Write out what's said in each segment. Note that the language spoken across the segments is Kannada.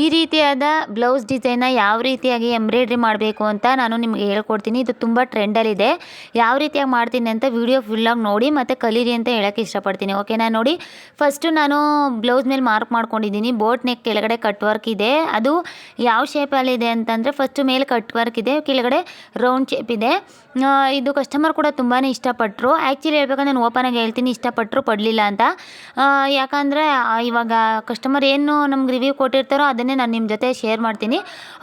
ಈ ರೀತಿಯಾದ ಬ್ಲೌಸ್ ಡಿಸೈನ್ನ ಯಾವ ರೀತಿಯಾಗಿ ಎಂಬ್ರಾಯ್ಡ್ರಿ ಮಾಡಬೇಕು ಅಂತ ನಾನು ನಿಮಗೆ ಹೇಳ್ಕೊಡ್ತೀನಿ. ಇದು ತುಂಬ ಟ್ರೆಂಡಲ್ಲಿದೆ. ಯಾವ ರೀತಿಯಾಗಿ ಮಾಡ್ತೀನಿ ಅಂತ ವಿಡಿಯೋ ಫುಲ್ಲಾಗಿ ನೋಡಿ ಮತ್ತು ಕಲೀರಿ ಅಂತ ಹೇಳೋಕ್ಕೆ ಇಷ್ಟಪಡ್ತೀನಿ. ಓಕೆನಾ ನೋಡಿ ಫಸ್ಟು ನಾನು ಬ್ಲೌಸ್ ಮೇಲೆ ಮಾರ್ಕ್ ಮಾಡ್ಕೊಂಡಿದ್ದೀನಿ. ಬೋಟ್ ನೆಕ್ ಕೆಳಗಡೆ ಕಟ್ ವರ್ಕ್ ಇದೆ. ಅದು ಯಾವ ಶೇಪಲ್ಲಿದೆ ಅಂತಂದರೆ ಫಸ್ಟು ಮೇಲೆ ಕಟ್ ವರ್ಕ್ ಇದೆ. ಕೆಳಗಡೆ ರೌಂಡ್ ಶೇಪ್ ಇದೆ. ಇದು ಕಸ್ಟಮರ್ ಕೂಡ ತುಂಬಾ ಇಷ್ಟಪಟ್ಟರು ಆ್ಯಕ್ಚುಲಿ ಹೇಳ್ಬೇಕಂದ್ರೆ ನಾನು ಓಪನಾಗಿ ಹೇಳ್ತೀನಿ ಇಷ್ಟಪಟ್ಟರು ಪಡಲಿಲ್ಲ ಅಂತ. ಯಾಕಂದರೆ ಇವಾಗ ಕಸ್ಟಮರ್ ಏನು ನಮ್ಗೆ ರಿವ್ಯೂ ಕೊಟ್ಟಿರ್ತಾರೋ ಅದನ್ನೇ ನಾನು ನಿಮ್ಮ ಜೊತೆ ಶೇರ್ ಮಾಡ್ತೀನಿ.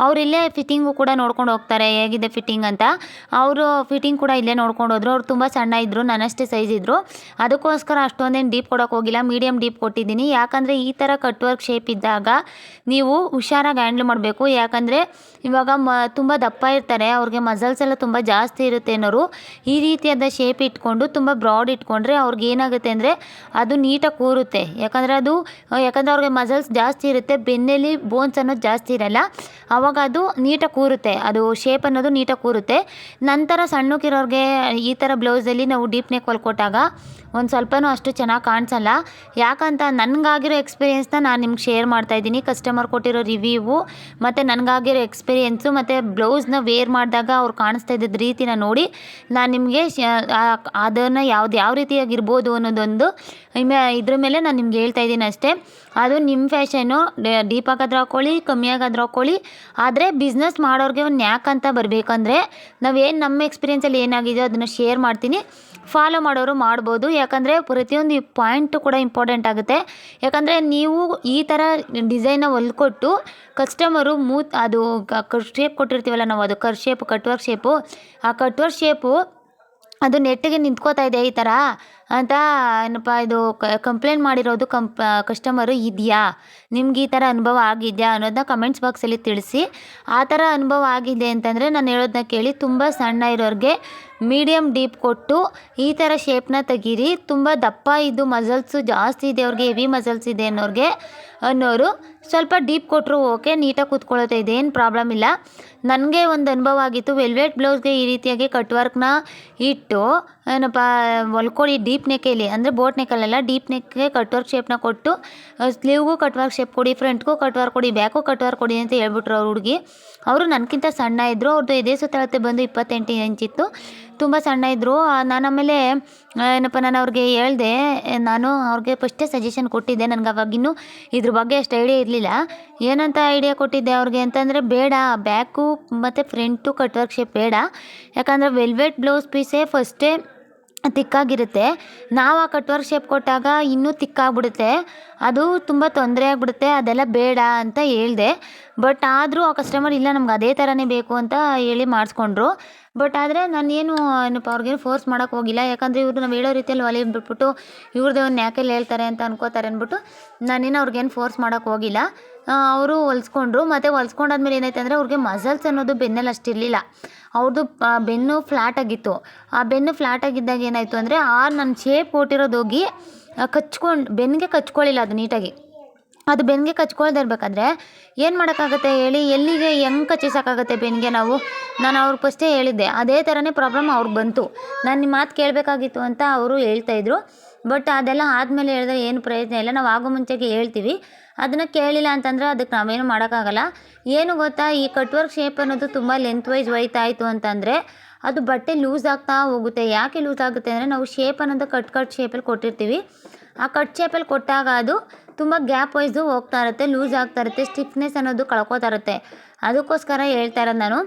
ಅವ್ರು ಇಲ್ಲೇ ಫಿಟ್ಟಿಂಗು ಕೂಡ ನೋಡ್ಕೊಂಡು ಹೋಗ್ತಾರೆ, ಹೇಗಿದೆ ಫಿಟ್ಟಿಂಗ್ ಅಂತ. ಅವರು ಫಿಟ್ಟಿಂಗ್ ಕೂಡ ಇಲ್ಲೇ ನೋಡ್ಕೊಂಡು ಹೋದರು. ಅವ್ರು ತುಂಬ ಸಣ್ಣ ಇದ್ದರು ನನ್ನಷ್ಟೇ ಸೈಜ್ ಇದ್ದರು ಅದಕ್ಕೋಸ್ಕರ ಅಷ್ಟೊಂದೇನು ಡೀಪ್ ಕೊಡೋಕೆ ಹೋಗಿಲ್ಲ ಮೀಡಿಯಮ್ ಡೀಪ್ ಕೊಟ್ಟಿದ್ದೀನಿ. ಯಾಕಂದರೆ ಈ ಥರ ಕಟ್ ವರ್ಕ್ ಶೇಪ್ ಇದ್ದಾಗ ನೀವು ಹುಷಾರಾಗಿ ಹ್ಯಾಂಡ್ಲ್ ಮಾಡಬೇಕು. ಯಾಕಂದರೆ ಇವಾಗ ಮ, ತುಂಬ ದಪ್ಪ ಇರ್ತಾರೆ, ಅವ್ರಿಗೆ ಮಸಲ್ಸ್ ಎಲ್ಲ ತುಂಬ ಜಾಸ್ತಿ ಇರುತ್ತೆ ಅನ್ನೋರು ಈ ರೀತಿಯಾದ ಶೇಪ್ ಇಟ್ಕೊಂಡು ತುಂಬ ಬ್ರಾಡ್ ಇಟ್ಕೊಂಡ್ರೆ ಅವ್ರಿಗೆ ಏನಾಗುತ್ತೆ ಅಂದರೆ ಅದು ನೀಟಾಗಿ ಕೂರುತ್ತೆ. ಯಾಕಂದರೆ ಅದು ಯಾಕಂದರೆ ಅವ್ರಿಗೆ ಮಸಲ್ಸ್ ಜಾಸ್ತಿ ಇರುತ್ತೆ, ಬೆನ್ನಲ್ಲಿ ಬೋನ್ಸ್ ಅನ್ನೋದು ಜಾಸ್ತಿ ಇರಲ್ಲ ಆವಾಗ ಅದು ನೀಟಾಗಿ ಕೂರುತ್ತೆ. ಅದು ಶೇಪ್ ಅನ್ನೋದು ನೀಟಾಗಿ ಕೂರುತ್ತೆ. ನಂತರ ಸಣ್ಣಕ್ಕಿರೋರಿಗೆ ಈ ಥರ ಬ್ಲೌಸಲ್ಲಿ ನಾವು ಡೀಪ್ ನೆಕ್ ಹೊಲ್ಕೊಟ್ಟಾಗ ಒಂದು ಸ್ವಲ್ಪನೂ ಅಷ್ಟು ಚೆನ್ನಾಗಿ ಕಾಣಿಸಲ್ಲ. ಯಾಕಂತ ನನಗಾಗಿರೋ ಎಕ್ಸ್ಪೀರಿಯೆನ್ಸ್ನ ನಾನು ನಿಮ್ಗೆ ಶೇರ್ ಮಾಡ್ತಾ ಇದ್ದೀನಿ. ಕಸ್ಟಮರ್ ಕೊಟ್ಟಿರೋ ರಿವ್ಯೂವು ಮತ್ತು ನನಗಾಗಿರೋ ಎಕ್ಸ್ಪೀರಿಯೆನ್ಸು ಮತ್ತು ಬ್ಲೌಸ್ನ ವೇರ್ ಮಾಡಿದಾಗ ಅವ್ರು ಕಾಣಿಸ್ತಾ ಇದ್ದಿದ್ದ ರೀತಿನ ನೋಡಿ ನಾನು ನಿಮಗೆ ಅದನ್ನು ಯಾವ್ದು ಯಾವ ರೀತಿಯಾಗಿರ್ಬೋದು ಅನ್ನೋದೊಂದು ಇದ್ರ ಮೇಲೆ ನಾನು ನಿಮ್ಗೆ ಹೇಳ್ತಾ ಇದ್ದೀನಿ ಅಷ್ಟೇ. ಅದು ನಿಮ್ಮ ಫ್ಯಾಷನು ಡೀಪ್ ಆಗಾದ್ರೂ ಹಾಕ್ಕೊಳ್ಳಿ ಹಾಕೊಳ್ಳಿ ಆಗಾದ್ರೂ ಹಾಕ್ಕೊಳ್ಳಿ ಆದರೆ ಬಿಸ್ನೆಸ್ ಮಾಡೋರಿಗೆ ಒಂದು ಯಾಕಂತ ಬರಬೇಕಂದ್ರೆ ನಾವೇನು ನಮ್ಮ ಎಕ್ಸ್ಪೀರಿಯೆನ್ಸಲ್ಲಿ ಏನಾಗಿದೆಯೋ ಅದನ್ನು ಶೇರ್ ಮಾಡ್ತೀನಿ. ಫಾಲೋ ಮಾಡೋರು ಮಾಡ್ಬೋದು. ಯಾಕಂದರೆ ಪ್ರತಿಯೊಂದು ಪಾಯಿಂಟು ಕೂಡ ಇಂಪಾರ್ಟೆಂಟ್ ಆಗುತ್ತೆ. ಯಾಕಂದರೆ ನೀವು ಈ ಥರ ಡಿಸೈನ್ನ ಹೊಲ್ಕೊಟ್ಟು ಕಸ್ಟಮರು ಮೂತ್, ಅದು ಶೇಪ್ ಕೊಟ್ಟಿರ್ತೀವಲ್ಲ ನಾವು, ಅದು ಕರ್ ಶೇಪ್ ಕಟ್ವರ್ಕ್ ಶೇಪು ಆ ಕಟ್ವರ್ಕ್ ಶೇಪು ಅದು ನೆಟ್ಟಿಗೆ ನಿಂತ್ಕೋತಾ ಇದೆ ಈ ಥರ ಅಂತ ಏನಪ್ಪ ಇದು ಕಂಪ್ಲೇಂಟ್ ಮಾಡಿರೋದು ಕಂಪ್ ಕಸ್ಟಮರು ಇದೆಯಾ? ನಿಮ್ಗೆ ಈ ಥರ ಅನುಭವ ಆಗಿದೆಯಾ ಅನ್ನೋದನ್ನ ಕಮೆಂಟ್ಸ್ ಬಾಕ್ಸಲ್ಲಿ ತಿಳಿಸಿ. ಆ ಥರ ಅನುಭವ ಆಗಿದೆ ಅಂತಂದರೆ ನಾನು ಹೇಳೋದನ್ನ ಕೇಳಿ ತುಂಬ ಸಣ್ಣ ಇರೋರಿಗೆ ಮೀಡಿಯಮ್ ಡೀಪ್ ಕೊಟ್ಟು ಈ ಥರ ಶೇಪ್ನ ತೆಗೀರಿ. ತುಂಬ ದಪ್ಪ ಇದ್ದು ಮಸಲ್ಸು ಜಾಸ್ತಿ ಇದೆ, ಅವ್ರಿಗೆ ಹೆವಿ ಮಸಲ್ಸ್ ಇದೆ ಅನ್ನೋರಿಗೆ ಅನ್ನೋರು ಸ್ವಲ್ಪ ಡೀಪ್ ಕೊಟ್ಟರು ಓಕೆ ನೀಟಾಗಿ ಕೂತ್ಕೊಳ್ಳುತ್ತೆ ಇದೇನು ಪ್ರಾಬ್ಲಮ್ ಇಲ್ಲ. ನನಗೆ ಒಂದು ಅನುಭವ ಆಗಿತ್ತು ವೆಲ್ವೆಟ್ ಬ್ಲೌಸ್ಗೆ ಈ ರೀತಿಯಾಗಿ ಕಟ್ ವರ್ಕ್ನ ಇಟ್ಟು ಏನಪ್ಪ ಹೊಲ್ಕೊಡಿ ಡೀಪ್ ನೆಕ್ಕೆಯಲ್ಲಿ ಅಂದರೆ ಬೋಟ್ ನೆಕ್ಕಲ್ಲೆಲ್ಲ ಡೀಪ್ ನೆಕ್ಗೆ ಕಟ್ ವರ್ಕ್ ಶೇಪ್ನ ಕೊಟ್ಟು ಸ್ಲೀವ್ಗೂ ಕಟ್ ವರ್ಕ್ ಶೇಪ್ ಕೊಡಿ ಫ್ರಂಟ್ಗೂ ಕಟ್ ವರ್ಕ್ ಕೊಡಿ ಬ್ಯಾಕು ಕಟ್ ವರ್ಕ್ ಕೊಡಿ ಅಂತ ಹೇಳ್ಬಿಟ್ರು ಅವ್ರ ಹುಡುಗಿ. ಅವರು ನನಗಿಂತ ಸಣ್ಣ ಇದ್ದರು ಅವ್ರದ್ದು ಇದೇ ಸುತ್ತಳತೆ ಬಂದು ಇಪ್ಪತ್ತೆಂಟು ಇತ್ತು. ತುಂಬ ಸಣ್ಣ ಇದ್ದರು ನಾನು ಆಮೇಲೆ ಏನಪ್ಪ, ನಾನು ಅವ್ರಿಗೆ ಹೇಳ್ದೆ ನಾನು ಅವ್ರಿಗೆ ಫಸ್ಟೇ ಸಜೆಷನ್ ಕೊಟ್ಟಿದ್ದೆ, ನನಗೆ ಅವಾಗಿನ್ನೂ ಇದ್ರ ಬಗ್ಗೆ ಅಷ್ಟು ಐಡಿಯಾ ಇರಲಿಲ್ಲ. ಏನಂತ ಐಡಿಯಾ ಕೊಟ್ಟಿದ್ದೆ ಅವ್ರಿಗೆ ಅಂತಂದರೆ, ಬೇಡ ಬ್ಯಾಕು ಮತ್ತು ಫ್ರಂಟು ಕಟ್ ವರ್ಕ್ ಶೇಪ್ ಬೇಡ. ಯಾಕಂದರೆ ವೆಲ್ವೆಟ್ ಬ್ಲೌಸ್ ಪೀಸೇ ಫಸ್ಟೇ ತಿಕ್ಕಾಗಿರುತ್ತೆ. ನಾವು ಆ ಕಟ್ವರ್ಕ್ ಶೇಪ್ ಕೊಟ್ಟಾಗ ಇನ್ನೂ ತಿಕ್ಕಾಗ್ಬಿಡುತ್ತೆ. ಅದು ತುಂಬ ತೊಂದರೆ ಆಗಿಬಿಡುತ್ತೆ. ಅದೆಲ್ಲ ಬೇಡ ಅಂತ ಹೇಳ್ದೆ. ಬಟ್ ಆದರೂ ಆ ಕಸ್ಟಮರ್ ಇಲ್ಲ, ನಮ್ಗೆ ಅದೇ ಥರನೇ ಬೇಕು ಅಂತ ಹೇಳಿ ಮಾಡಿಸ್ಕೊಂಡ್ರು. ಬಟ್ ಆದರೆ ನಾನೇನು ಏನಪ್ಪ, ಅವ್ರಿಗೇನು ಫೋರ್ಸ್ ಮಾಡೋಕ್ಕೆ ಹೋಗಿಲ್ಲ. ಯಾಕಂದರೆ ಇವರು ನಾವು ಹೇಳೋ ರೀತಿಯಲ್ಲಿ ಒಲೆ ಬಿಟ್ಬಿಟ್ಟು ಇವ್ರದ್ದೇ ಒಂದು ನ್ಯಾಕಲ್ಲಿ ಹೇಳ್ತಾರೆ ಅಂತ ಅನ್ಕೋತಾರೆ ಅಂದ್ಬಿಟ್ಟು ನಾನೇನು ಅವ್ರಿಗೇನು ಫೋರ್ಸ್ ಮಾಡೋಕ್ಕೆ ಹೋಗಿಲ್ಲ. ಅವರು ಹೊಲ್ಸ್ಕೊಂಡ್ರು. ಮತ್ತು ಹೊಲ್ಸ್ಕೊಂಡಾದ್ಮೇಲೆ ಏನಾಯ್ತು ಅಂದರೆ ಅವ್ರಿಗೆ ಮಸಲ್ಸ್ ಅನ್ನೋದು ಬೆನ್ನಲ್ಲಿ ಅಷ್ಟಿರಲಿಲ್ಲ ಅವ್ರದ್ದು ಬೆನ್ನು ಫ್ಲ್ಯಾಟ್ ಆಗಿತ್ತು. ಆ ಬೆನ್ನು ಫ್ಲ್ಯಾಟ್ ಆಗಿದ್ದಾಗ ಏನಾಯಿತು ಅಂದರೆ ಆ ನನ್ನ ಶೇಪ್ ಕೊಟ್ಟಿರೋದು ಹೋಗಿ ಕಚ್ಕೊಂಡು ಬೆನ್ನಿಗೆ ಕಚ್ಕೊಳ್ಳಿಲ್ಲ ಅದು ನೀಟಾಗಿ. ಅದು ಬೆನ್ಗೆ ಕಚ್ಕೊಳ್ದೆ ಇರಬೇಕಾದ್ರೆ ಏನು ಮಾಡೋಕ್ಕಾಗತ್ತೆ ಹೇಳಿ, ಎಲ್ಲಿಗೆ ಹೆಂಗೆ ಕಚ್ಚಿಸೋಕ್ಕಾಗತ್ತೆ ಬೆನ್ಗೆ ನಾವು? ನಾನು ಅವ್ರಿಗೆ ಫಸ್ಟೇ ಹೇಳಿದ್ದೆ, ಅದೇ ಥರನೇ ಪ್ರಾಬ್ಲಮ್ ಅವ್ರಿಗೆ ಬಂತು. ನಾನು ನಿಮ್ಮ ಮಾತು ಕೇಳಬೇಕಾಗಿತ್ತು ಅಂತ ಅವರು ಹೇಳ್ತಾಯಿದ್ರು ಬಟ್ ಅದೆಲ್ಲ ಆದಮೇಲೆ ಹೇಳಿದ್ರೆ ಏನು ಪ್ರಯತ್ನ ಇಲ್ಲ, ನಾವು ಆಗೋ ಮುಂಚೆಗೆ ಹೇಳ್ತೀವಿ. ಅದನ್ನು ಕೇಳಿಲ್ಲ ಅಂತಂದರೆ ಅದಕ್ಕೆ ನಾವೇನು ಮಾಡೋಕ್ಕಾಗಲ್ಲ. ಏನು ಗೊತ್ತಾ, ಈ ಕಟ್ವರ್ಕ್ ಶೇಪ್ ಅನ್ನೋದು ತುಂಬ ಲೆಂತ್ ವೈಸ್ ಒಯ್ತಾಯಿತು ಅಂತಂದರೆ ಅದು ಬಟ್ಟೆ ಲೂಸ್ ಆಗ್ತಾ ಹೋಗುತ್ತೆ. ಯಾಕೆ ಲೂಸ್ ಆಗುತ್ತೆ ಅಂದರೆ ನಾವು ಶೇಪ್ ಅನ್ನೋದು ಕಟ್ ಕಟ್ ಶೇಪಲ್ಲಿ ಕೊಟ್ಟಿರ್ತೀವಿ. ಆ ಕಟ್ ಶೇಪಲ್ಲಿ ಕೊಟ್ಟಾಗ ಅದು ತುಂಬ ಗ್ಯಾಪ್ ವೈಸು ಹೋಗ್ತಾ ಇರುತ್ತೆ, ಲೂಸ್ ಆಗ್ತಾ ಇರುತ್ತೆ, ಸ್ಟಿಫ್ನೆಸ್ ಅನ್ನೋದು ಕಳ್ಕೊತಾ ಇರುತ್ತೆ. ಅದಕ್ಕೋಸ್ಕರ ಹೇಳ್ತಾ ಇರೋದು ನಾನು.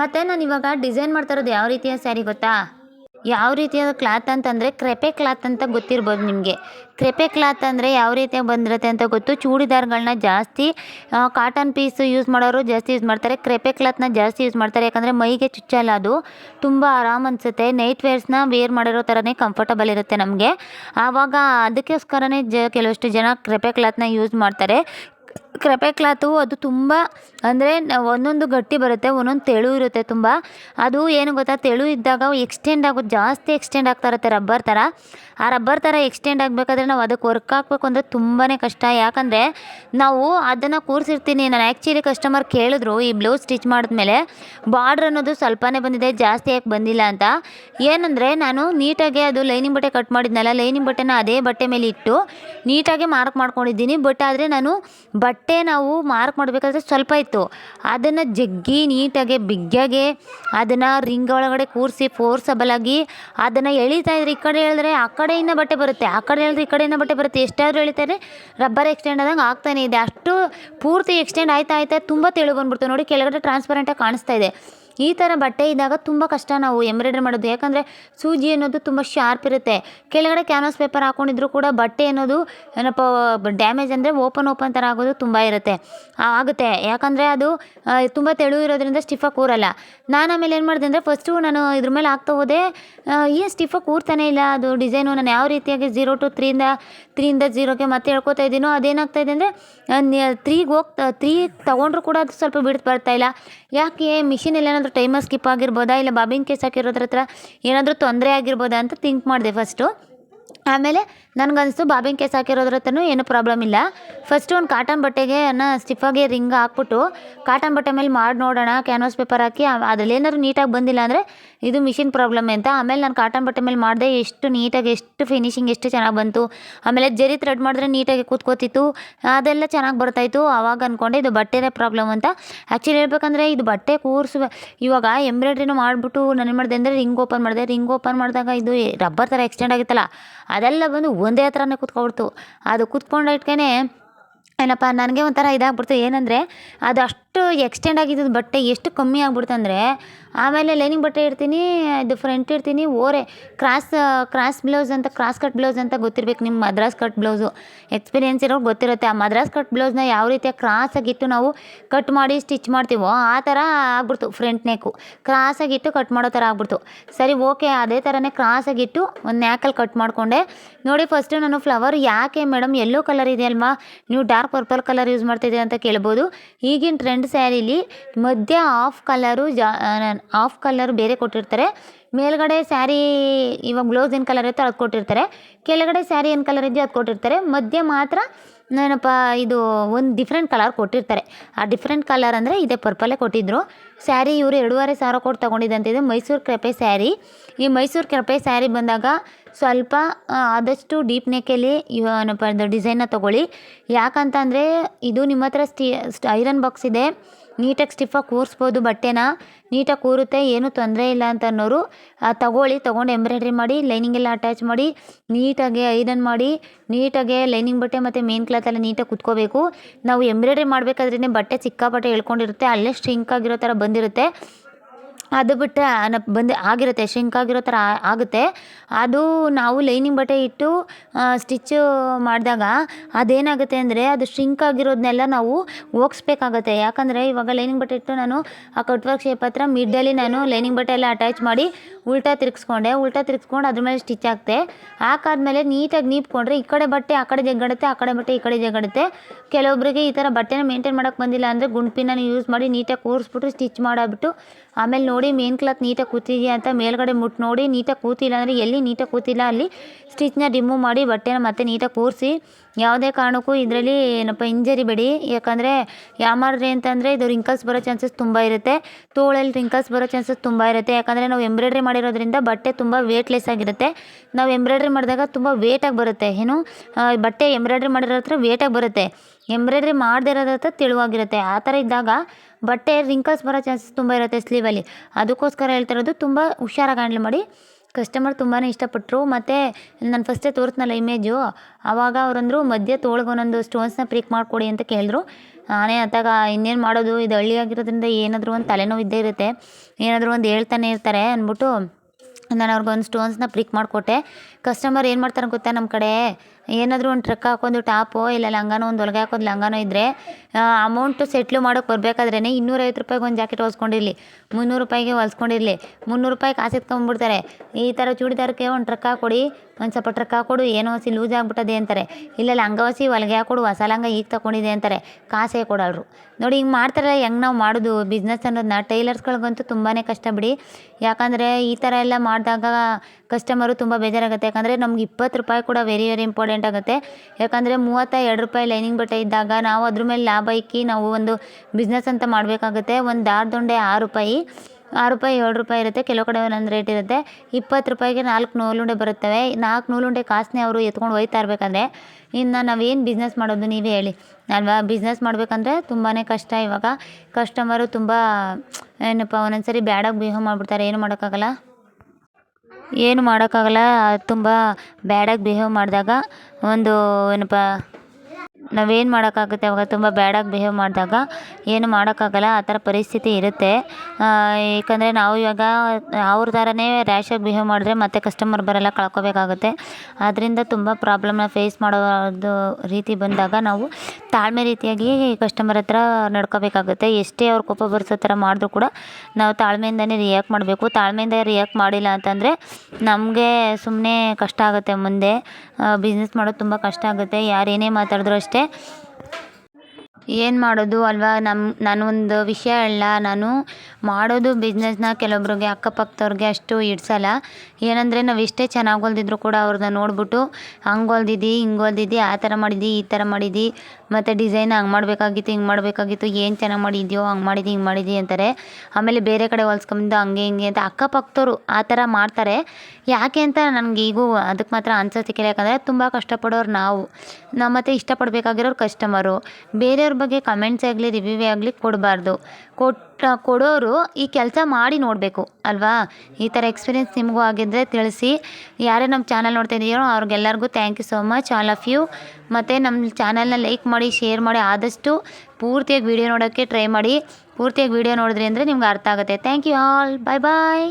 ಮತ್ತು ನಾನು ಇವಾಗ ಡಿಸೈನ್ ಮಾಡ್ತಾ ಇರೋದು ಯಾವ ರೀತಿಯ ಸ್ಯಾರಿ ಗೊತ್ತಾ? ಯಾವ ರೀತಿಯಾದ ಕ್ಲಾತ್ ಅಂತಂದರೆ ಕ್ರೆಪೆ ಕ್ಲಾತ್ ಅಂತ ಗೊತ್ತಿರ್ಬೋದು ನಿಮಗೆ. ಕ್ರೆಪೆ ಕ್ಲಾತ್ ಅಂದರೆ ಯಾವ ರೀತಿಯಾಗಿ ಬಂದಿರುತ್ತೆ ಅಂತ ಗೊತ್ತು. ಚೂಡಿದಾರ್ಗಳನ್ನ ಜಾಸ್ತಿ ಕಾಟನ್ ಪೀಸ್ ಯೂಸ್ ಮಾಡೋರು ಜಾಸ್ತಿ ಯೂಸ್ ಮಾಡ್ತಾರೆ. ಕ್ರೆಪೆ ಕ್ಲಾತ್ನ ಜಾಸ್ತಿ ಯೂಸ್ ಮಾಡ್ತಾರೆ. ಯಾಕಂದರೆ ಮೈಗೆ ಚುಚ್ಚಲ್ಲ ಅದು. ತುಂಬ ಆರಾಮ್ ಅನಿಸುತ್ತೆ. ನೈಟ್ ವೇರ್ಸ್ನ ವೇರ್ ಮಾಡಿರೋ ಥರನೇ ಕಂಫರ್ಟಬಲ್ ಇರುತ್ತೆ ನಮಗೆ. ಆವಾಗ ಅದಕ್ಕೋಸ್ಕರನೇ ಜ, ಕೆಲವಷ್ಟು ಜನ ಕ್ರೆಪೆ ಕ್ಲಾತ್ನ ಯೂಸ್ ಮಾಡ್ತಾರೆ. ಕ್ರೆಪೆ ಕ್ಲಾತು ಅದು ತುಂಬ ಅಂದರೆ ಒಂದೊಂದು ಗಟ್ಟಿ ಬರುತ್ತೆ, ಒಂದೊಂದು ತೆಳು ಇರುತ್ತೆ ತುಂಬ. ಅದು ಏನು ಗೊತ್ತಾ? ತೆಳು ಇದ್ದಾಗ ಎಕ್ಸ್ಟೆಂಡ್ ಆಗೋದು, ಜಾಸ್ತಿ ಎಕ್ಸ್ಟೆಂಡ್ ಆಗ್ತಾ ಇರುತ್ತೆ ರಬ್ಬರ್ ಥರ ಆ ರಬ್ಬರ್ ಥರ ಎಕ್ಸ್ಟೆಂಡ್ ಆಗಬೇಕಾದ್ರೆ ನಾವು ಅದಕ್ಕೆ ವರ್ಕ್ ಹಾಕ್ಬೇಕು ಅಂದರೆ ತುಂಬಾ ಕಷ್ಟ. ಯಾಕಂದರೆ ನಾವು ಅದನ್ನು ಕೂರಿಸಿರ್ತೀನಿ. ನಾನು ಆ್ಯಕ್ಚುಲಿ ಕಸ್ಟಮರ್ ಕೇಳಿದ್ರು, ಈ ಬ್ಲೌಸ್ ಸ್ಟಿಚ್ ಮಾಡಿದ್ಮೇಲೆ ಬಾರ್ಡ್ರ್ ಅನ್ನೋದು ಸ್ವಲ್ಪನೇ ಬಂದಿದೆ, ಜಾಸ್ತಿ ಯಾಕೆ ಬಂದಿಲ್ಲ ಅಂತ. ಏನಂದರೆ ನಾನು ನೀಟಾಗಿ ಅದು ಲೈನಿಂಗ್ ಬಟ್ಟೆ ಕಟ್ ಮಾಡಿದ್ನಲ್ಲ ಲೈನಿಂಗ್ ಬಟ್ಟೆನ ಅದೇ ಬಟ್ಟೆ ಮೇಲೆ ಇಟ್ಟು ನೀಟಾಗಿ ಮಾರ್ಕ್ ಮಾಡ್ಕೊಂಡಿದ್ದೀನಿ. ಬಟ್ ಆದರೆ ನಾನು ಬಟ್ಟೆ ಬಟ್ಟೆ ನಾವು ಮಾರ್ಕ್ ಮಾಡಬೇಕಾದ್ರೆ ಸ್ವಲ್ಪ ಇತ್ತು. ಅದನ್ನು ಜಗ್ಗಿ ನೀಟಾಗಿ ಬಿಗ್ಗಾಗೆ ಅದನ್ನು ರಿಂಗ್ ಒಳಗಡೆ ಕೂರಿಸಿ ಫೋರ್ಸಬಲ್ ಆಗಿ ಅದನ್ನು ಎಳಿತಾ ಇದ್ರೆ ಈ ಕಡೆ ಎಳೆದ್ರೆ ಆ ಕಡೆಯಿಂದ ಬಟ್ಟೆ ಬರುತ್ತೆ. ಆ ಕಡೆ ಎಳೆದ್ರೆ ಈ ಕಡೆಯಿಂದ ಬಟ್ಟೆ ಬರುತ್ತೆ. ಎಷ್ಟಾದರೂ ಎಳಿತಾರೆ ರಬ್ಬರ್ ಎಕ್ಸ್ಟೆಂಡ್ ಆದಂಗೆ ಆಗ್ತಾನೆ ಇದೆ. ಅಷ್ಟು ಪೂರ್ತಿ ಎಕ್ಸ್ಟೆಂಡ್ ಆಯ್ತಾ ಆಯ್ತಾ ತುಂಬ ತೆಳು ಬಂದ್ಬಿಡ್ತು. ನೋಡಿ ಕೆಳಗಡೆ ಟ್ರಾನ್ಸ್ಪರೆಂಟಾಗಿ ಕಾಣಿಸ್ತಾ ಇದೆ. ಈ ಥರ ಬಟ್ಟೆ ಇದ್ದಾಗ ತುಂಬ ಕಷ್ಟ ನಾವು ಎಂಬ್ರಾಯ್ಡ್ರಿ ಮಾಡೋದು. ಯಾಕಂದರೆ ಸೂಜಿ ಅನ್ನೋದು ತುಂಬ ಶಾರ್ಪ್ ಇರುತ್ತೆ. ಕೆಳಗಡೆ ಕ್ಯಾನ್ವಾಸ್ ಪೇಪರ್ ಹಾಕೊಂಡಿದ್ರು ಕೂಡ ಬಟ್ಟೆ ಅನ್ನೋದು ಏನಪ್ಪ ಡ್ಯಾಮೇಜ್ ಅಂದರೆ ಓಪನ್ ಓಪನ್ ಥರ ಆಗೋದು ತುಂಬ ಇರುತ್ತೆ. ಆಗುತ್ತೆ. ಯಾಕಂದರೆ ಅದು ತುಂಬ ತೆಳು ಇರೋದ್ರಿಂದ ಸ್ಟಿಫಾಗಿ ಕೂರಲ್ಲ. ನಾನು ಆಮೇಲೆ ಏನು ಮಾಡಿದೆ ಅಂದರೆ ಫಸ್ಟು ನಾನು ಇದ್ರ ಮೇಲೆ ಹಾಕ್ತಾ ಹೋದೆ. ಏನು ಸ್ಟಿಫಾಗಿ ಕೂರ್ತಾನೆ ಇಲ್ಲ. ಅದು ಡಿಸೈನು ನಾನು ಯಾವ ರೀತಿಯಾಗಿ ಝೀರೋ ಟು ತ್ರೀಯಿಂದ ತ್ರೀಯಿಂದ ಝೀರೋಗೆ ಮತ್ತೆ ಹೇಳ್ಕೊತಾ ಇದ್ದೀನೋ ಅದೇನಾಗ್ತಾ ಇದೆ ಅಂದರೆ ತ್ರೀಗೆ ಹೋಗ್ತಾ ತ್ರೀ ತೊಗೊಂಡ್ರು ಕೂಡ ಅದು ಸ್ವಲ್ಪ ಬಿಡ್ತು ಬರ್ತಾಯಿಲ್ಲ ಯಾಕೆ ಮಿಷಿನಲ್ಲಿ ಏನಾದರೂ ಟೈಮರ್ ಸ್ಕಿಪ್ ಆಗಿರ್ಬೋದಾ? ಇಲ್ಲ ಬಾಬಿನ್ ಕೇಸ್ ಹಾಕಿರೋದ್ರ ಹತ್ರ ಏನಾದರೂ ತೊಂದರೆ ಆಗಿರ್ಬೋದಾ ಅಂತ ಥಿಂಕ್ ಮಾಡಿದೆ ಫಸ್ಟು ಆಮೇಲೆ ನನಗನ್ನಿಸ್ತು ಬಾಬಿನ್ ಕೇಸ್ ಹಾಕಿರೋದ್ರ ಹತ್ರನೂ ಏನೂ ಪ್ರಾಬ್ಲಮ್ ಇಲ್ಲ. ಫಸ್ಟು ಒಂದು ಕಾಟನ್ ಬಟ್ಟೆಗೆ ಅನ್ನ ಸ್ಟಿಫಾಗಿ ರಿಂಗ್ ಹಾಕ್ಬಿಟ್ಟು, ಕಾಟನ್ ಬಟ್ಟೆ ಮೇಲೆ ಮಾಡಿ ನೋಡೋಣ ಕ್ಯಾನ್ವಾಸ್ ಪೇಪರ್ ಹಾಕಿ ಅದಲ್ಲೇನಾದ್ರು ಏನಾದ್ರು ನೀಟಾಗಿ ಬಂದಿಲ್ಲ ಅಂದರೆ ಇದು ಮಿಷಿನ್ ಪ್ರಾಬ್ಲಮ್ ಅಂತ. ಆಮೇಲೆ ನಾನು ಕಾಟನ್ ಬಟ್ಟೆ ಮೇಲೆ ಮಾಡಿದೆ ಎಷ್ಟು ನೀಟಾಗಿ, ಎಷ್ಟು ಫಿನಿಶಿಂಗ್ ಎಷ್ಟು ಚೆನ್ನಾಗಿ ಬಂತು. ಆಮೇಲೆ ಜರಿ ಥ್ರೆಡ್ ಮಾಡಿದ್ರೆ ನೀಟಾಗಿ ಕೂತ್ಕೋತಿತ್ತು. ಅದೆಲ್ಲ ಚೆನ್ನಾಗಿ ಬರ್ತಾಯಿತ್ತು ಆವಾಗ ಅಂದ್ಕೊಂಡೆ ಇದು ಬಟ್ಟೆದೇ ಪ್ರಾಬ್ಲಮ್ ಅಂತ. ಆ್ಯಕ್ಚುಲಿ ಹೇಳ್ಬೇಕಂದ್ರೆ ಇದು ಬಟ್ಟೆ ಕೂರಿಸುವ. ಇವಾಗ ಎಂಬ್ರಾಯ್ಡ್ರಿನೂ ಮಾಡಿಬಿಟ್ಟು ನಾನು ಮಾಡಿದೆ ಅಂದರೆ ರಿಂಗ್ ಓಪನ್ ಮಾಡಿದೆ. ರಿಂಗ್ ಓಪನ್ ಮಾಡಿದಾಗ ಇದು ರಬ್ಬರ್ ಥರ ಎಕ್ಸ್ಟೆಂಡ್ ಆಗಿತ್ತಲ್ಲ. ಅದೆಲ್ಲ ಬಂದು ಒಂದೇ ಹತ್ರನೇ ಕೂತ್ಕೊಬಿಡ್ತು. ಅದು ಕೂತ್ಕೊಂಡು ಇಟ್ಕೇ ಏನಪ್ಪ, ನನಗೆ ಒಂಥರ ಇದಾಗ್ಬಿಡ್ತು. ಏನಂದರೆ ಅದು ಅಷ್ಟು ಎಕ್ಸ್ಟೆಂಡ್ ಆಗಿದ್ದು ಬಟ್ಟೆ ಎಷ್ಟು ಕಮ್ಮಿ ಆಗ್ಬಿಡ್ತು ಅಂದರೆ, ಆಮೇಲೆ ಲೈನಿಂಗ್ ಬಟ್ಟೆ ಇಡ್ತೀನಿ, ಇದು ಫ್ರಂಟ್ ಇಡ್ತೀನಿ, ಓರೆ ಕ್ರಾಸ್ ಕ್ರಾಸ್ ಬ್ಲೌಸ್ ಅಂತ ಕ್ರಾಸ್ ಕಟ್ ಬ್ಲೌಸ್ ಅಂತ ಗೊತ್ತಿರ್ಬೇಕು ನಿಮ್ಮ ಮದ್ರಾಸ್ ಕಟ್ ಬ್ಲೌಸು ಎಕ್ಸ್ಪೀರಿಯೆನ್ಸ್ ಇರೋರು ಗೊತ್ತಿರುತ್ತೆ, ಆ ಮದ್ರಾಸ್ ಕಟ್ ಬ್ಲೌಸ್ನ ಯಾವ ರೀತಿಯ ಕ್ರಾಸ್ ಆಗಿತ್ತು ನಾವು ಕಟ್ ಮಾಡಿ ಸ್ಟಿಚ್ ಮಾಡ್ತೀವೋ, ಆ ಥರ ಆಗ್ಬಿಡ್ತು ಫ್ರಂಟ್ ನೆಕ್ಕು ಕ್ರಾಸಾಗಿಟ್ಟು ಕಟ್ ಮಾಡೋ ಥರ ಆಗ್ಬಿಡ್ತು. ಸರಿ ಓಕೆ ಅದೇ ಥರನೇ ಕ್ರಾಸಾಗಿಟ್ಟು ಒಂದು ನ್ಯಾಕಲ್ಲಿ ಕಟ್ ಮಾಡಿಕೊಂಡೆ. ನೋಡಿ ಫಸ್ಟು ನಾನು ಫ್ಲವರ್ ಯಾಕೆ ಮೇಡಮ್ ಯೆಲ್ಲೋ ಕಲರ್ ಇದೆಯಲ್ವಾ? ನೀವು ಡಾರ್ಕ್ ಪರ್ಪಲ್ ಕಲರ್ ಯೂಸ್ ಮಾಡ್ತಿದ್ದೀರಾ ಅಂತ ಕೇಳ್ಬೋದು. ಈಗಿನ ಟ್ರೆಂಡ್ ಸ್ಯಾರೀಲಿ ಮಧ್ಯ ಆಫ್ ಕಲರು ಜಾ ಆಫ್ ಕಲರ್ ಬೇರೆ ಕೊಟ್ಟಿರ್ತಾರೆ. ಮೇಲ್ಗಡೆ ಸ್ಯಾರಿ, ಇವಾಗ ಬ್ಲೌಸ್ ಏನು ಕಲರ್ ಇರುತ್ತೋ ಅದು ಕೊಟ್ಟಿರ್ತಾರೆ. ಕೆಳಗಡೆ ಸ್ಯಾರಿ ಏನು ಕಲರ್ ಇದೆಯೋ ಅದು ಕೊಟ್ಟಿರ್ತಾರೆ. ಮಧ್ಯ ಮಾತ್ರ ಏನಪ್ಪ ಇದು ಒಂದು ಡಿಫ್ರೆಂಟ್ ಕಲರ್ ಕೊಟ್ಟಿರ್ತಾರೆ. ಆ ಡಿಫ್ರೆಂಟ್ ಕಲರ್ ಅಂದರೆ ಇದೇ ಪರ್ಪಲ್ಲೇ ಕೊಟ್ಟಿದ್ದರು ಸ್ಯಾರಿ ಇವರು ಎರಡೂವರೆ ಸಾವಿರ ಕೊಟ್ಟು ತೊಗೊಂಡಿದ್ದಂತಿದೆ ಮೈಸೂರು ಕ್ರೆಪೆ ಸ್ಯಾರಿ. ಈ ಮೈಸೂರು ಕ್ರೆಪೆ ಸ್ಯಾರಿ ಬಂದಾಗ ಸ್ವಲ್ಪ ಆದಷ್ಟು ಡೀಪ್ ನೆಕ್ಕಲ್ಲಿ ಏನಪ್ಪ ಇದು ಡಿಸೈನ್ನ ತೊಗೊಳ್ಳಿ. ಯಾಕಂತಂದರೆ ಇದು ನಿಮ್ಮ ಹತ್ರ ಸ್ಟಿ, ಐರನ್ ಬಾಕ್ಸ್ ಇದೆ. ನೀಟಾಗಿ ಸ್ಟಿಫಾಗಿ ಕೂರಿಸ್ಬೋದು, ಬಟ್ಟೆನ ನೀಟಾಗಿ ಕೂರುತ್ತೆ, ಏನೂ ತೊಂದರೆ ಇಲ್ಲ ಅಂತ ಅನ್ನೋರು ತಗೊಳ್ಳಿ, ತೊಗೊಂಡು ಎಂಬ್ರಾಯ್ಡ್ರಿ ಮಾಡಿ ಲೈನಿಂಗ್ ಎಲ್ಲ ಅಟ್ಯಾಚ್ ಮಾಡಿ, ನೀಟಾಗಿ ಐರನ್ ಮಾಡಿ, ನೀಟಾಗಿ ಲೈನಿಂಗ್ ಬಟ್ಟೆ ಮತ್ತು ಮೇನ್ ಕ್ಲಾತ್ ಎಲ್ಲ ನೀಟಾಗಿ ಕುತ್ಕೋಬೇಕು. ನಾವು ಎಂಬ್ರಾಯ್ಡ್ರಿ ಮಾಡಬೇಕಾದ್ರೇ ಬಟ್ಟೆ ಸಿಕ್ಕಾಪಟ್ಟೆ ಎಳ್ಕೊಂಡಿರುತ್ತೆ, ಅಲ್ಲೇ ಸ್ಟ್ರಿಂಕ್ ಆಗಿರೋ ಥರ ಬಂದಿರುತ್ತೆ. ಅದು ಬಿಟ್ಟರೆ ನ ಬಂದು ಆಗಿರುತ್ತೆ ಶಿಂಕ್ ಆಗಿರೋ ಥರ ಆಗುತ್ತೆ. ಅದು ನಾವು ಲೈನಿಂಗ್ ಬಟ್ಟೆ ಇಟ್ಟು ಸ್ಟಿಚ್ಚು ಮಾಡಿದಾಗ ಅದೇನಾಗುತ್ತೆ ಅಂದರೆ ಅದು ಶಿಂಕ್ ಆಗಿರೋದನ್ನೆಲ್ಲ ನಾವು ಹೋಗಿಸ್ಬೇಕಾಗತ್ತೆ ಯಾಕಂದರೆ ಇವಾಗ ಲೈನಿಂಗ್ ಬಟ್ಟೆ ಇಟ್ಟು ನಾನು ಆ ಕಟ್ ವರ್ಕ್ ಶೇಪ್ ಹತ್ರ ಮಿಡ್ಡಲ್ಲಿ ನಾನು ಲೈನಿಂಗ್ ಬಟ್ಟೆ ಎಲ್ಲ ಅಟ್ಯಾಚ್ ಮಾಡಿ ಉಲ್ಟಾ ತಿರ್ಗಿಸ್ಕೊಂಡೆ. ಉಲ್ಟಾ ತಿರ್ಗಿಸ್ಕೊಂಡು ಅದ್ರ ಮೇಲೆ ಸ್ಟಿಚ್ ಹಾಕ್ತೆ. ಹಾಕಾದ್ಮೇಲೆ ನೀಟಾಗಿ ನೀಪ್ಕೊಂಡ್ರೆ ಈ ಕಡೆ ಬಟ್ಟೆ ಆ ಕಡೆ ಜಗ್ಗಡುತ್ತೆ, ಆ ಕಡೆ ಬಟ್ಟೆ ಈ ಕಡೆ ಜಗ್ಗಡುತ್ತೆ. ಕೆಲವೊಬ್ಬರಿಗೆ ಈ ಥರ ಬಟ್ಟೆನ ಮೇಂಟೈನ್ ಮಾಡೋಕ್ಕೆ ಬಂದಿಲ್ಲ ಅಂದರೆ ಗುಂಡ್ಪಿನ ಯೂಸ್ ಮಾಡಿ ನೀಟಾಗಿ ಕೂರಿಸ್ಬಿಟ್ಟು ಸ್ಟಿಚ್ ಮಾಡಿಬಿಟ್ಟು ಆಮೇಲೆ ನೋಡಿ ಮೇನ್ ಕ್ಲಾತ್ ನೀಟಾಗಿ ಕೂತಿದೆಯಾ ಅಂತ ಮೇಲ್ಗಡೆ ಮುಟ್ಟು ನೋಡಿ, ನೀಟಾಗಿ ಕೂತಿಲ್ಲ ಅಂದರೆ ಎಲ್ಲಿ ನೀಟಾಗಿ ಕೂತಿಲ್ಲ, ಅಲ್ಲಿ ಸ್ಟಿಚ್ನ ರಿಮೂವ್ ಮಾಡಿ, ಬಟ್ಟೆನ ಮತ್ತೆ ನೀಟಾಗಿ ಕೂರಿಸಿ. ಯಾವುದೇ ಕಾರಣಕ್ಕೂ ಇದರಲ್ಲಿ ಏನಪ್ಪ ಇಂಜರಿ ಬೇಡಿ. ಯಾಕಂದರೆ ಯಾಮಾರ್ರಿ ಅಂತಂದರೆ ಇದು ರಿಂಕಲ್ಸ್ ಬರೋ ಚಾನ್ಸಸ್ ತುಂಬ ಇರುತ್ತೆ. ತೋಳಲ್ಲಿ ರಿಂಕಲ್ಸ್ ಬರೋ ಚಾನ್ಸಸ್ ತುಂಬ ಇರುತ್ತೆ. ಯಾಕಂದರೆ ನಾವು ಎಂಬ್ರಾಯ್ಡ್ರಿ ಮಾಡಿರೋದ್ರಿಂದ ಬಟ್ಟೆ ತುಂಬ ವೇಟ್ಲೆಸ್ ಆಗಿರುತ್ತೆ. ನಾವು ಎಂಬ್ರಾಯ್ಡ್ರಿ ಮಾಡಿದಾಗ ತುಂಬ ವೇಟಾಗಿ ಬರುತ್ತೆ. ಏನು? ಬಟ್ಟೆ ಎಂಬ್ರಾಯ್ಡ್ರಿ ಮಾಡಿರೋ ಹತ್ರ ವೇಟಾಗಿ ಬರುತ್ತೆ. ಎಂಬ್ರಾಯ್ಡ್ರಿ ಮಾಡದೇ ಇರೋದ್ರ ಹತ್ರ ತೆಳುವಾಗಿರುತ್ತೆ. ಆ ಥರ ಇದ್ದಾಗ ಬಟ್ಟೆ ರಿಂಕಲ್ಸ್ ಬರೋ ಚಾನ್ಸಸ್ ತುಂಬ ಇರುತ್ತೆ ಸ್ಲೀವಲ್ಲಿ ಅದಕ್ಕೋಸ್ಕರ ಹೇಳ್ತಾ ಇರೋದು ತುಂಬ ಹುಷಾರಾಗಿ ಹ್ಯಾಂಡ್ಲ್ ಮಾಡಿ. ಕಸ್ಟಮರ್ ತುಂಬಾ ಇಷ್ಟಪಟ್ಟರು ಮತ್ತು ನಾನು ಫಸ್ಟೇ ತೋರಿಸ್ನಲ್ಲ ಇಮೇಜು ಆವಾಗ ಅವರಂದರು ಮಧ್ಯೆ ತೋಳ್ಗೆ ಒಂದೊಂದು ಸ್ಟೋನ್ಸ್ನ ಪ್ರಿಕ್ ಮಾಡಿಕೊಡಿ ಅಂತ ಕೇಳಿದ್ರು. ನಾನೇ ಅತ್ತಾಗ ಇನ್ನೇನು ಮಾಡೋದು? ಇದು ಹಳ್ಳಿಯಾಗಿರೋದ್ರಿಂದ ಏನಾದರೂ ಒಂದು ತಲೆನೋವು ಇದ್ದೇ ಇರುತ್ತೆ. ಏನಾದರೂ ಒಂದು ಹೇಳ್ತಾನೆ ಇರ್ತಾರೆ ಅಂದ್ಬಿಟ್ಟು ನಾನು ಅವ್ರಿಗೊಂದು ಸ್ಟೋನ್ಸ್ನ ಪ್ರಿಕ್ ಮಾಡಿಕೊಟ್ಟೆ. ಕಸ್ಟಮರ್ ಏನು ಮಾಡ್ತಾರೆ ಗೊತ್ತಾ ನಮ್ಮ ಕಡೆ? ಏನಾದರೂ ಒಂದು ಟ್ರಕ್ ಹಾಕೊಂಡು ಟಾಪೋ ಇಲ್ಲ ಲಂಗಾನೋ ಒಂದು ಹೊಲ್ಗೆ ಹಾಕೋದು ಲಂಗಾನೋ ಇದ್ದರೆ ಅಮೌಂಟು ಸೆಟ್ಲು ಮಾಡೋಕೆ ಬರಬೇಕಾದ್ರೇ ಇನ್ನೂರೈವತ್ತು ರೂಪಾಯಿಗೆ ಒಂದು ಜಾಕೆಟ್ ಹೊಲ್ಸ್ಕೊಂಡಿರಲಿ, ಮುನ್ನೂರು ರೂಪಾಯಿಗೆ ಹೊಲ್ಸ್ಕೊಂಡಿರಲಿ, ಮುನ್ನೂರು ರೂಪಾಯಿ ಕಾಸು ಎತ್ಕೊಂಡ್ಬಿಡ್ತಾರೆ ಈ ಥರ ಚೂಡಿದಾರಕ್ಕೆ ಒಂದು ಟ್ರಕ್ ಹಾಕೊಡಿ, ಒಂದು ಸ್ವಲ್ಪ ಟ್ರಕ್ ಹಾಕೊಡು, ಏನೋ ಹೊಸಿ ಲೂಸ್ ಆಗಿಬಿಟ್ಟದೆ ಅಂತಾರೆ. ಇಲ್ಲ ಲಂಗ ಹೊಸಿ ಹೊಲಿಗೆ ಹಾಕೊಡು, ಹೊಸ ಲಂಗ ಈಗ ತಗೊಂಡಿದೆ ಅಂತಾರೆ. ಕಾಸೇ ಕೊಡಲ್ರು. ನೋಡಿ ಹಿಂಗೆ ಮಾಡ್ತಾರಲ್ಲ ಹೆಂಗೆ ನಾವು ಮಾಡೋದು ಬಿಸ್ನೆಸ್ ಅನ್ನೋದನ್ನ ಟೈಲರ್ಸ್ಗಳಿಗಂತೂ ತುಂಬಾ ಕಷ್ಟ ಬಿಡಿ. ಯಾಕಂದರೆ ಈ ಥರ ಎಲ್ಲ ಮಾಡಿದಾಗ ಕಸ್ಟಮರು ತುಂಬ ಬೇಜಾರಾಗುತ್ತೆ. ಯಾಕಂದರೆ ನಮ್ಗೆ ಇಪ್ಪತ್ತು ರೂಪಾಯಿ ಕೂಡ ವೆರಿ ವೆರಿ ಇಂಪಾರ್ಟೆಂಟ್ ಆಗುತ್ತೆ. ಯಾಕಂದರೆ ಮೂವತ್ತ ಎರಡು ರೂಪಾಯಿ ಲೈನಿಂಗ್ ಬಟ್ಟೆ ಇದ್ದಾಗ ನಾವು ಅದ್ರ ಮೇಲೆ ಲಾಭ ಇಕ್ಕಿ ನಾವು ಒಂದು ಬಿಸ್ನೆಸ್ ಅಂತ ಮಾಡಬೇಕಾಗುತ್ತೆ. ಒಂದು ದಾರದೊಂಡೆ ಆರು ರೂಪಾಯಿ. ಆರು ರೂಪಾಯಿ, ಏಳು ರೂಪಾಯಿ ಇರುತ್ತೆ. ಕೆಲವು ಕಡೆ ಒಂದೊಂದು ರೇಟ್ ಇರುತ್ತೆ. ಇಪ್ಪತ್ತು ರೂಪಾಯಿಗೆ ನಾಲ್ಕು ನೂಲುಂಡೆ ಬರುತ್ತವೆ. ನಾಲ್ಕು ನೂಲುಂಡೆ ಕಾಸನ್ನೇ ಅವರು ಎತ್ಕೊಂಡು ಹೋಯ್ತಾ ಇರಬೇಕಂದ್ರೆ ಇನ್ನು ನಾವೇನು ಬಿಸ್ನೆಸ್ ಮಾಡೋದು ನೀವೇ ಹೇಳಿ. ಅಲ್ವಾ? ಬಿಸ್ನೆಸ್ ಮಾಡಬೇಕಂದ್ರೆ ತುಂಬಾ ಕಷ್ಟ ಇವಾಗ. ಕಸ್ಟಮರು ತುಂಬ, ಏನಪ್ಪ ಒಂದೊಂದು ಸರಿ ಬ್ಯಾಡಾಗಿ ಬಿಹೇವ್ ಮಾಡಿಬಿಡ್ತಾರೆ. ಏನು ಮಾಡೋಕ್ಕಾಗಲ್ಲ. ಏನು ಮಾಡೋಕ್ಕಾಗಲ್ಲ ತುಂಬ ಬ್ಯಾಡಾಗಿ ಬಿಹೇವ್ ಮಾಡಿದಾಗ ಒಂದು ಏನಪ್ಪ ನಾವೇನು ಮಾಡೋಕ್ಕಾಗುತ್ತೆ? ಅವಾಗ ತುಂಬ ಬ್ಯಾಡಾಗಿ ಬಿಹೇವ್ ಮಾಡಿದಾಗ ಏನು ಮಾಡೋಕ್ಕಾಗಲ್ಲ, ಆ ಥರ ಪರಿಸ್ಥಿತಿ ಇರುತ್ತೆ. ಏಕೆಂದರೆ ನಾವು ಇವಾಗ ಅವ್ರ ಥರನೇ ರ್ಯಾಶಾಗಿ ಬಿಹೇವ್ ಮಾಡಿದ್ರೆ ಮತ್ತೆ ಕಸ್ಟಮರ್ ಬರೋಲ್ಲ, ಕಳ್ಕೊಬೇಕಾಗುತ್ತೆ. ಆದ್ದರಿಂದ ತುಂಬ ಪ್ರಾಬ್ಲಮ್ನ ಫೇಸ್ ಮಾಡೋದು ರೀತಿ ಬಂದಾಗ ನಾವು ತಾಳ್ಮೆ ರೀತಿಯಾಗಿ ಕಸ್ಟಮರ್ ಹತ್ರ ನಡ್ಕೋಬೇಕಾಗುತ್ತೆ. ಎಷ್ಟೇ ಅವ್ರ ಕೋಪ ಬರ್ಸೋ ಥರ ಮಾಡಿದ್ರು ಕೂಡ ನಾವು ತಾಳ್ಮೆಯಿಂದನೇ ರಿಯಾಕ್ಟ್ ಮಾಡಬೇಕು. ತಾಳ್ಮೆಯಿಂದ ರಿಯಾಕ್ಟ್ ಮಾಡಿಲ್ಲ ಅಂತಂದರೆ ನಮಗೆ ಸುಮ್ಮನೆ ಕಷ್ಟ ಆಗುತ್ತೆ ಮುಂದೆ. ಬಿಸ್ನೆಸ್ ಮಾಡೋದು ತುಂಬ ಕಷ್ಟ ಆಗುತ್ತೆ. ಯಾರೇನೇ ಮಾತಾಡಿದ್ರು ಅಷ್ಟೇ ಏನು ಮಾಡೋದು ಅಲ್ವಾ? ನಮ್ಮ ನಾನೊಂದು ವಿಷಯ ಹೇಳಲ್ಲ ನಾನು ಮಾಡೋದು ಬಿಸ್ನೆಸ್ನ ಕೆಲವೊಬ್ರಿಗೆ ಅಕ್ಕಪಕ್ಕದವ್ರಿಗೆ ಅಷ್ಟು ಇಡ್ಸಲ್ಲ. ಏನಂದರೆ ನಾವು ಎಷ್ಟೇ ಚೆನ್ನಾಗಿ ಹೊಲ್ದಿದ್ರು ಕೂಡ ಅವ್ರನ್ನ ನೋಡ್ಬಿಟ್ಟು ಹಂಗೆ ಹೊಲ್ದಿದ್ದಿ ಹಿಂಗೆ ಹೊಲ್ದಿದ್ದಿ ಆ ಥರ ಮಾಡಿದ್ದಿ ಈ ಥರ ಮಾಡಿದ್ದಿ ಮತ್ತು ಡಿಸೈನ್ ಹಂಗೆ ಮಾಡಬೇಕಾಗಿತ್ತು, ಹಿಂಗೆ ಮಾಡಬೇಕಾಗಿತ್ತು, ಏನು ಚೆನ್ನಾಗಿ ಮಾಡಿದ್ಯೋ, ಹಂಗೆ ಮಾಡಿದ್ದಿ ಹಿಂಗೆ ಮಾಡಿದ್ದಿ ಅಂತಾರೆ. ಆಮೇಲೆ ಬೇರೆ ಕಡೆ ಹೊಲ್ಸ್ಕೊಂಬಂದು ಹಂಗೆ, ಹಿಂಗೆ ಅಂತ ಅಕ್ಕಪಕ್ಕದವ್ರು ಆ ಥರ ಮಾಡ್ತಾರೆ. ಯಾಕೆ ಅಂತ ನನಗೆ ಈಗೂ ಅದಕ್ಕೆ ಮಾತ್ರ ಆನ್ಸರ್ ಸಿಕ್ಕಿಲ್ಲ. ಯಾಕಂದರೆ ತುಂಬ ಕಷ್ಟಪಡೋರು ನಾವು. ನಮ್ಮ ಮತ್ತು ಇಷ್ಟಪಡಬೇಕಾಗಿರೋರು ಕಸ್ಟಮರು ಬೇರೆಯವ್ರ ಬಗ್ಗೆ ಕಮೆಂಟ್ಸ್ ಆಗಲಿ ರಿವ್ಯೂವೇ ಆಗಲಿ ಕೊಡಬಾರ್ದು. ಕೊಟ್ಟ ಕೊಡೋರು ಈ ಕೆಲಸ ಮಾಡಿ ನೋಡಬೇಕು, ಅಲ್ವಾ? ಈ ಥರ ಎಕ್ಸ್ಪೀರಿಯೆನ್ಸ್ ನಿಮಗೂ ಆಗಿದ್ದರೆ ತಿಳಿಸಿ. ಯಾರೇ ನಮ್ಮ ಚಾನಲ್ ನೋಡ್ತಾ ಇದೆಯೋ ಅವ್ರಿಗೆಲ್ಲರಿಗೂ thank you so much all of you ಮತ್ತು ನಮ್ಮ ಚಾನಲ್ನ ಲೈಕ್ ಮಾಡಿ ಶೇರ್ ಮಾಡಿ ಆದಷ್ಟು ಪೂರ್ತಿಯಾಗಿ ವೀಡಿಯೋ ನೋಡೋಕ್ಕೆ ಟ್ರೈ ಮಾಡಿ. ಪೂರ್ತಿಯಾಗಿ ವೀಡಿಯೋ ನೋಡಿದ್ರಿ ಅಂದರೆ ನಿಮ್ಗೆ ಅರ್ಥ ಆಗುತ್ತೆ. Thank you all bye bye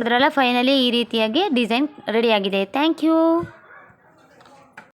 ಅದರಲ್ಲ finally ಈ ರೀತಿಯಾಗಿ ಡಿಸೈನ್ ರೆಡಿಯಾಗಿದೆ ಥ್ಯಾಂಕ್ ಯು